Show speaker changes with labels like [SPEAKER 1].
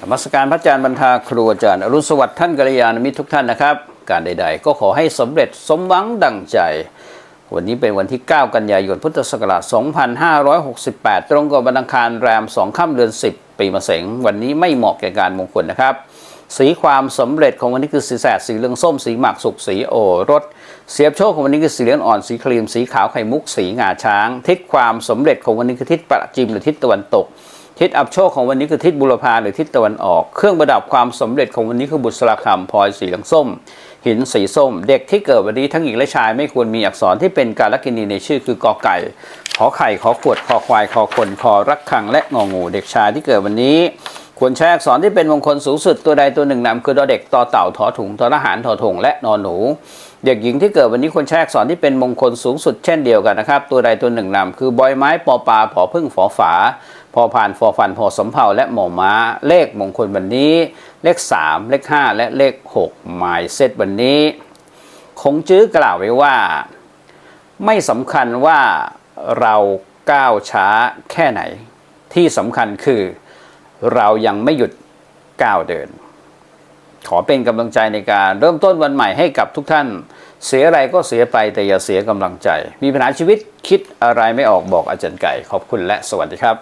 [SPEAKER 1] นมัสการพระอาจารย์บรรทาครูอาจารย์อรุณสวัสดิ์ท่านกัลยาณมิตรทุกท่านนะครับ การใด ๆ ก็ขอให้สำเร็จสมหวังดังใจ วันนี้เป็นวันที่ 9 กันยายนพุทธศักราช 2568 ตรงกับวันอังคารแรม 2 ค่ำเดือน 10 ปีมะเสงวันนี้ไม่เหมาะแก่การมงคลนะครับ สีความสำเร็จของวันนี้คือสีแสดสีเหลืองส้มสีหมากสุกสีโอรสเสียบโชคของวันนี้คือสีเหลืองอ่อนสีครีมสีขาวไข่มุกสีงาช้าง ทิศความสำเร็จของวันนี้คือทิศประจิมหรือทิศตะวันตก ทิศอับโชคของวันนี้คือทิศบุรพาหรือทิศตะวันออก เครื่องประดับความสำเร็จของวันนี้คือบุษราคำพลอยสีเหลืองส้ม หินสีส้ม เด็กที่เกิดวันนี้ทั้งหญิงและชายไม่ควรมีอักษรที่เป็นการลกินีในชื่อคือกอไก่ ขอไข่ขอขวดคอควายคอคนคอรักขังและงองู เด็กชายที่เกิดวันนี้ ควรใช้อักษรที่เป็นมงคลสูงสุดตัวใดตัวหนึ่งนำคือดอเด็กต่อเต่าทอถุงทอทหารทอถงและนอนหนู เด็กหญิงที่เกิดวันนี้ควรใช้อักษรที่เป็นมงคลสูงสุดเช่นเดียวกันนะครับ ตัวใดตัวหนึ่งนำคือบอยไม้ปอปลาผอพึ่งฝอฝาพอผ่านฟอฟันพอสำเภาและหมอม้า เลขมงคลวันนี้ เลข 3 เลข 5 และเลข6หมายเซตวันนี้ คงจื้อกล่าวไว้ว่า ไม่สำคัญว่าเราก้าวช้าแค่ไหน ที่สำคัญคือ เรายังไม่หยุดก้าวเดิน ขอเป็นกำลังใจในการเริ่มต้นวันใหม่ให้กับทุกท่าน เสียอะไรก็เสียไปแต่อย่าเสียกำลังใจ มีปัญหาชีวิตคิดอะไรไม่ออกบอกอาจารย์ไก่ ขอบคุณและสวัสดีครับ